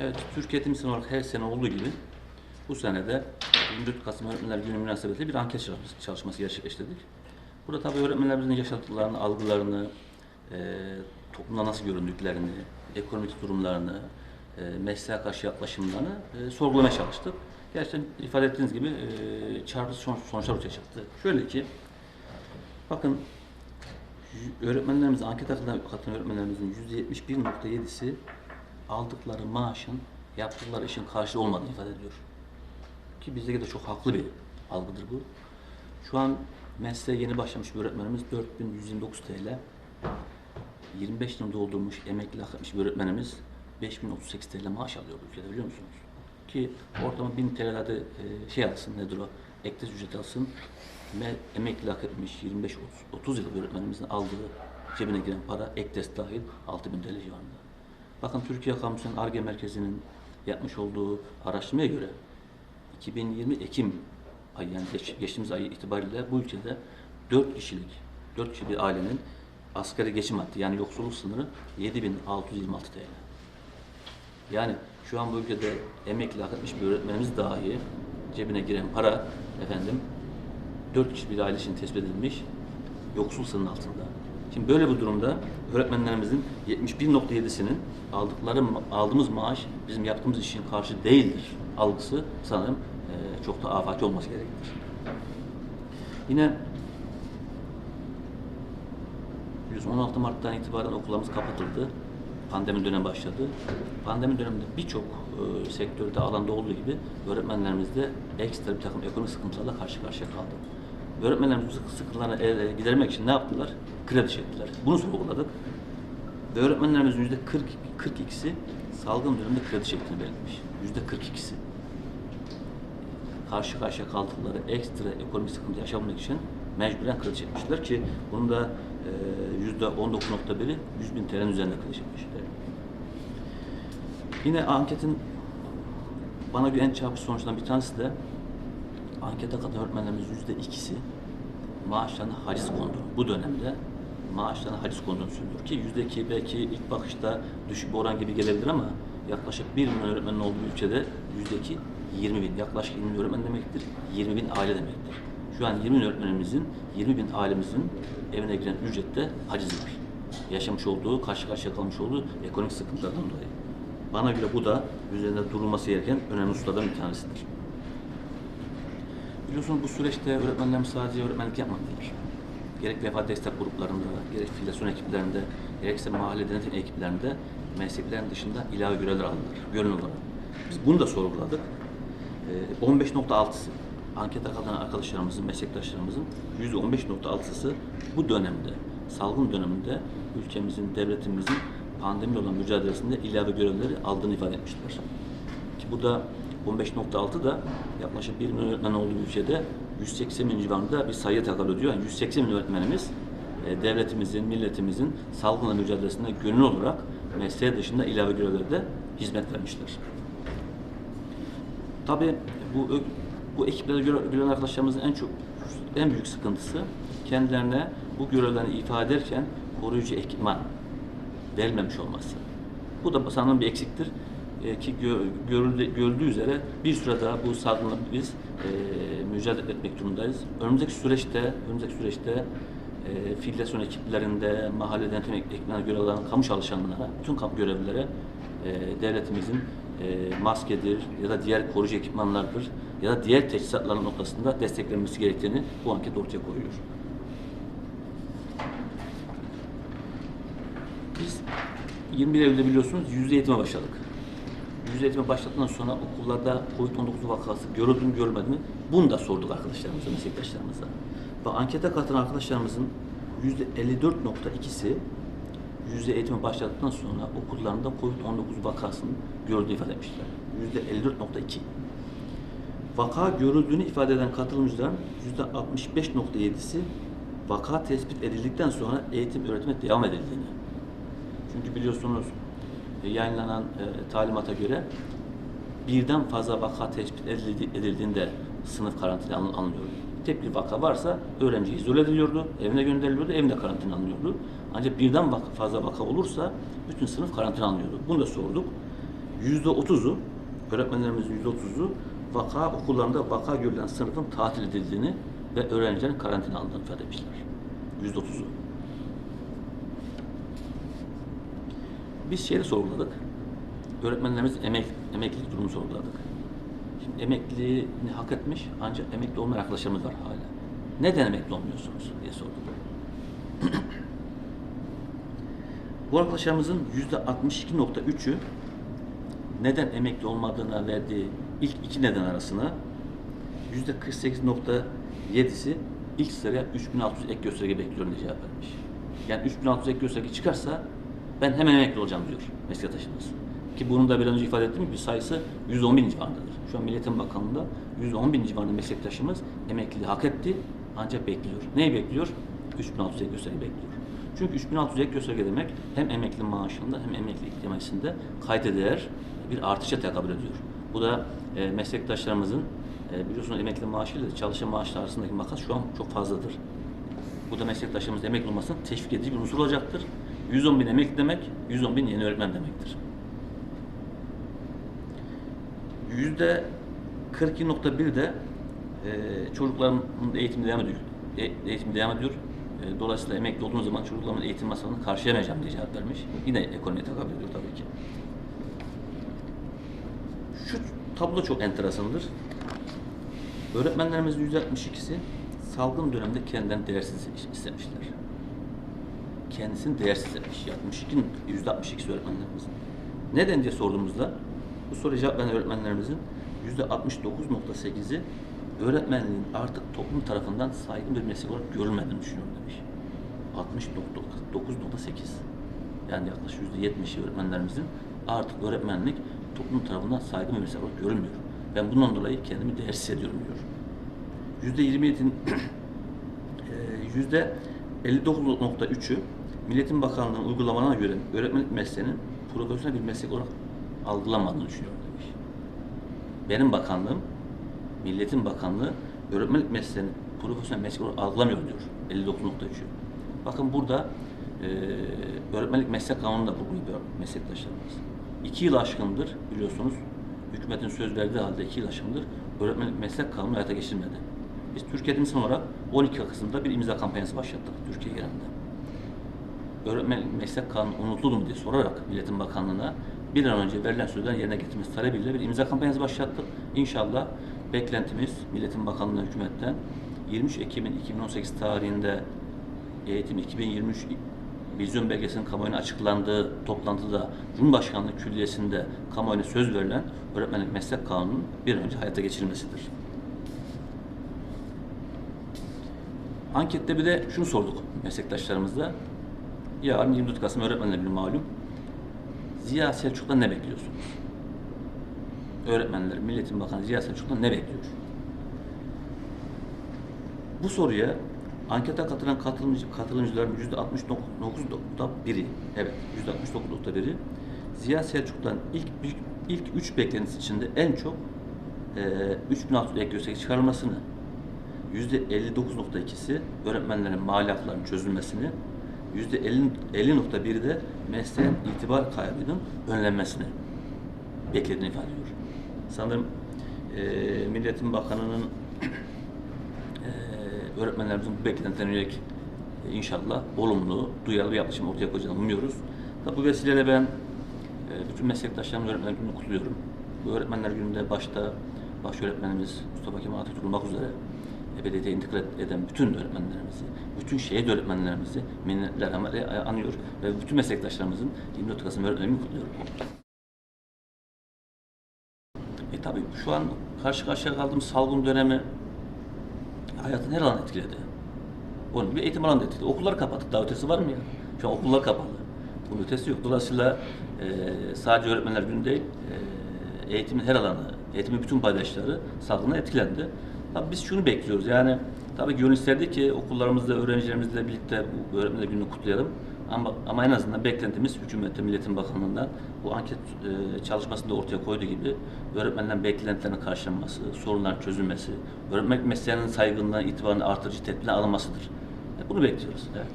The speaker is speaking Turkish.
Evet, Türkiye Eğitim olarak her sene olduğu gibi bu sene de 24 Kasım Öğretmenler Günü münasebetiyle bir anket çalışması, gerçekleştirdik. Burada tabii öğretmenlerimizin yaşadıklarını, algılarını, e, toplumda nasıl göründüklerini, ekonomik durumlarını, e, mesleğe karşı yaklaşımlarını e, sorgulamaya çalıştık. Gerçekten ifade ettiğiniz gibi e, çarpıcı sonuç, sonuçlar ortaya çıktı. Şöyle ki, bakın öğretmenlerimizin, anket katılan katılan öğretmenlerimizin %71.7'si aldıkları maaşın yaptıkları işin karşılığı olmadığını ifade ediyor. Ki bizdeki de çok haklı bir algıdır bu. Şu an mesleğe yeni başlamış bir öğretmenimiz 4129 TL. 25 yıl doldurmuş, emekli hak etmiş bir öğretmenimiz 5038 TL maaş alıyor bu ülkede biliyor musunuz? Ki ortalama 1000 TL'de e, şey alsın nedir o, ektes ücret alsın. Me, emekli hak etmiş 25-30 30 yıl öğretmenimizin aldığı cebine giren para ektes dahil 6000 TL civarında. Bakın Türkiye Kamusu'nun ARGE Merkezi'nin yapmış olduğu araştırmaya göre 2020 Ekim ayı yani geç- geçtiğimiz ay itibariyle bu ülkede 4 kişilik 4 kişilik bir ailenin asgari geçim haddi yani yoksulluk sınırı 7626 TL. Yani şu an bu ülkede emekli hak etmiş bir öğretmenimiz dahi cebine giren para efendim 4 kişi bir aile için tespit edilmiş yoksul sınırın altında. Şimdi böyle bir durumda öğretmenlerimizin 71.7'sinin aldıkları aldığımız maaş bizim yaptığımız işin karşı değildir algısı sanırım eee, çok da afaki olması gerekir. Yine 116 Mart'tan itibaren okullarımız kapatıldı. Pandemi dönemi başladı. Pandemi döneminde birçok e, sektörde, alanda olduğu gibi öğretmenlerimiz de ekstra bir takım ekonomik sıkıntılarla karşı karşıya kaldı. Öğretmenlerimiz bu sıkı- sıkıntılarını gidermek için ne yaptılar? Kredi çektiler. Bunu sorguladık. Ve öğretmenlerimizin yüzde 40, 42'si salgın döneminde kredi çektiğini belirtmiş. Yüzde 42'si karşı karşıya kaldıkları ekstra ekonomik sıkıntı yaşamak için mecburen kredi çekmişler ki bunun da e, yüzde 19.1'i 100 bin TL'nin üzerinde kredi çekmişler. Yine anketin bana göre en çarpıcı sonuçlarından bir tanesi de ankete katılan öğretmenlerimiz yüzde ikisi maaşlarına haciz kondu. Bu dönemde maaşlarına haciz konduğunu söylüyor ki yüzde iki belki ilk bakışta düşük bir oran gibi gelebilir ama yaklaşık 1 milyon öğretmenin olduğu ülkede yüzde iki 20 bin, yaklaşık 20 bin öğretmen demektir, 20 bin aile demektir. Şu an 20 bin öğretmenimizin, 20 bin ailemizin evine giren ücrette haciz var. Yaşamış olduğu, karşı karşıya kalmış olduğu ekonomik sıkıntılardan dolayı. Bana göre bu da üzerinde durulması gereken önemli hususlardan bir tanesidir. Biliyorsunuz bu süreçte öğretmenlerimiz sadece öğretmenlik yapmadılar. Gerek vefat destek gruplarında, gerek filyasyon ekiplerinde, gerekse mahalle denetim ekiplerinde mesleklerin dışında ilave görevler aldılar, gönül olarak. Biz bunu da sorguladık. Ee, 15.6'sı ankete katılan arkadaşlarımızın, meslektaşlarımızın %15.6'sı bu dönemde, salgın döneminde ülkemizin, devletimizin pandemi olan mücadelesinde ilave görevleri aldığını ifade etmişler. Ki bu da 15.6 da yaklaşık 1 milyon öğretmen olduğu ülkede 180 bin civarında bir sayıya tekabül ediyor. Yani 180 bin öğretmenimiz e, devletimizin, milletimizin salgınla mücadelesinde gönül olarak mesleğe dışında ilave görevlerde hizmet vermişler. Tabii bu bu ekiplere göre- gören arkadaşlarımızın en çok en büyük sıkıntısı kendilerine bu görevlerini ifade ederken koruyucu ekipman verilmemiş olması. Bu da sanırım bir eksiktir. Ee, ki gö- görüldü, görüldüğü üzere bir süre daha bu salgınla biz e, mücadele etmek durumundayız. Önümüzdeki süreçte, önümüzdeki süreçte e, filyasyon ekiplerinde, mahalle denetim ekiplerine görev alan kamu çalışanlara, bütün kamu görevlilere e, devletimizin e, maskedir ya da diğer koruyucu ekipmanlardır ya da diğer teçhizatların noktasında desteklenmesi gerektiğini bu anket ortaya koyuyor. Biz 21 Eylül'de biliyorsunuz yüzde eğitime başladık. Yüzde eğitime başladıktan sonra okullarda COVID-19 vakası görüldü mü görülmedi mi? Bunu da sorduk arkadaşlarımıza, meslektaşlarımıza. Ve ankete katılan arkadaşlarımızın yüzde 54.2'si yüzde eğitime başladıktan sonra okullarında COVID-19 vakasının gördüğü ifade etmişler. Yüzde 54.2. Vaka görüldüğünü ifade eden katılımcıların yüzde 65.7'si vaka tespit edildikten sonra eğitim öğretime devam edildiğini. Çünkü biliyorsunuz yayınlanan e, talimata göre birden fazla vaka tespit edildi- edildiğinde sınıf karantina alın- alınıyor. Tek bir vaka varsa öğrenci izole ediliyordu, evine gönderiliyordu, evinde karantina alınıyordu. Ancak birden vaka, fazla vaka olursa bütün sınıf karantina alınıyordu. Bunu da sorduk. yüzde otuzu, öğretmenlerimizin yüzde otuzu vaka okullarında vaka görülen sınıfın tatil edildiğini ve öğrencilerin karantina aldığını ifade etmişler. Yüzde otuzu. Biz şeyi sorguladık. Öğretmenlerimizin emek, emeklilik durumunu sorguladık. Şimdi emekliliğini hak etmiş ancak emekli olmayan arkadaşlarımız var hala. Neden emekli olmuyorsunuz diye sorduk. Bu arkadaşlarımızın yüzde 62.3'ü neden emekli olmadığına verdiği ilk iki neden arasına yüzde 48.7'si ilk sıraya 3600 ek gösterge bekliyorum diye cevap vermiş. Yani 3600 ek gösterge çıkarsa ben hemen emekli olacağım diyor meslektaşımız. Ki bunun da bir önce ifade ettiğim gibi sayısı 110 bin civarındadır. Şu an Milliyetin Bakanlığı'nda 110 bin civarında meslektaşımız emekliliği hak etti ancak bekliyor. Neyi bekliyor? 3600 ek gösterge bekliyor. Çünkü 3600 ek gösterge demek hem emekli maaşında hem emekli ikramiyesinde kayda değer bir artışa tekabül ediyor. Bu da e, meslektaşlarımızın e, biliyorsunuz emekli maaşıyla çalışan maaşlar arasındaki makas şu an çok fazladır. Bu da meslektaşlarımızın emekli olmasını teşvik edici bir unsur olacaktır. 110 bin emekli demek, 110 bin yeni öğretmen demektir. Yüzde 42.1 de e, çocukların eğitimi devam ediyor. E, eğitimi devam ediyor. E, dolayısıyla emekli olduğunuz zaman çocuklarımın eğitim masrafını karşılayamayacağım diye cevap vermiş. Yine ekonomiye tekabül ediyor tabii ki. Şu tablo çok enteresandır. Öğretmenlerimizin %62'si salgın dönemde kendinden değersiz istemişler. Kendisini değersiz etmiş. 62, %62'si öğretmenlerimizin. Neden diye sorduğumuzda bu soruya cevap veren öğretmenlerimizin %69.8'i öğretmenliğin artık toplum tarafından saygın bir meslek olarak görülmediğini düşünüyorum demiş. 69.8 yani yaklaşık %70'i öğretmenlerimizin artık öğretmenlik toplum tarafından saygın bir meslek olarak görülmüyor. Ben bundan dolayı kendimi değersiz ediyorum diyor. %27'in e, yüzde 59.3'ü Milletin Bakanlığı'nın uygulamalarına göre öğretmenlik mesleğinin profesyonel bir meslek olarak algılanmadığını düşünüyorum demiş. Benim bakanlığım, Milletin Bakanlığı öğretmenlik mesleğini profesyonel meslek olarak algılamıyor diyor. 59.3'ü. Bakın burada e, öğretmenlik meslek kanunu da vurguluyor meslektaşlarımız. İki yıl aşkındır biliyorsunuz hükümetin söz verdiği halde iki yıl aşkındır öğretmenlik meslek kanunu hayata geçirmedi. Biz Türkiye Eğitim olarak 12 Kasım'da bir imza kampanyası başlattık Türkiye genelinde. Öğretmenlik meslek kanunu unutuldu mu diye sorarak Milletin Bakanlığı'na bir an önce verilen sözlerin yerine getirmesi talebiyle bir imza kampanyası başlattık. İnşallah beklentimiz Milletin Bakanlığı hükümetten 23 Ekim 2018 tarihinde Eğitim 2023 vizyon belgesinin kamuoyuna açıklandığı toplantıda Cumhurbaşkanlığı Külliyesi'nde kamuoyuna söz verilen öğretmenlik meslek kanunun bir an önce hayata geçirilmesidir. Ankette bir de şunu sorduk meslektaşlarımızla. Yarın 24 Kasım Öğretmenler Günü malum. Ziya Selçuk'tan ne bekliyorsunuz? Öğretmenler, Milletin Bakanı Ziya Selçuk'tan ne bekliyor? Bu soruya ankete katılan katılımcı, katılımcıların yüzde 69.1'i, evet yüzde 69.1'i Ziya Selçuk'tan ilk ilk, ilk üç beklentisi içinde en çok e, 3600 ek gösterge çıkarılmasını, yüzde 59.2'si öğretmenlerin mali çözülmesini, yüzde 50.1'i de mesleğin itibar kaybının önlenmesini beklediğini ifade ediyor. Sanırım e, Milletin Bakanı'nın e, öğretmenlerimizin bu beklentilerine yönelik e, inşallah olumlu, duyarlı bir yaklaşım ortaya koyacağını umuyoruz. Tabi bu vesileyle ben e, bütün meslektaşlarımın öğretmenler gününü kutluyorum. Bu öğretmenler gününde başta baş öğretmenimiz Mustafa Kemal Atatürk olmak üzere ebediyete intikal eden bütün öğretmenlerimizi, bütün şehit öğretmenlerimizi minnetler anıyor ve bütün meslektaşlarımızın 24 Kasım öğretmen gününü kutluyorum. E tabi şu an karşı karşıya kaldığımız salgın dönemi hayatın her alanı etkiledi. Onun gibi eğitim alanı da etkiledi. Okulları kapattık. Daha ötesi var mı ya? Şu an okullar kapalı. Bunun ötesi yok. Dolayısıyla e, sadece öğretmenler günü değil, e, eğitimin her alanı, eğitimin bütün paydaşları salgından etkilendi. Tabii biz şunu bekliyoruz. Yani tabii gönül isterdi ki okullarımızda öğrencilerimizle birlikte bu öğretmenler gününü kutlayalım. Ama, ama en azından beklentimiz hükümette, Milletin Bakanlığı'ndan bu anket e, çalışmasında ortaya koyduğu gibi öğretmenlerin beklentilerinin karşılanması, sorunların çözülmesi, öğretmenlik mesleğinin saygınlığına, itibarını artırıcı tedbirler alınmasıdır. E, bunu bekliyoruz. Evet.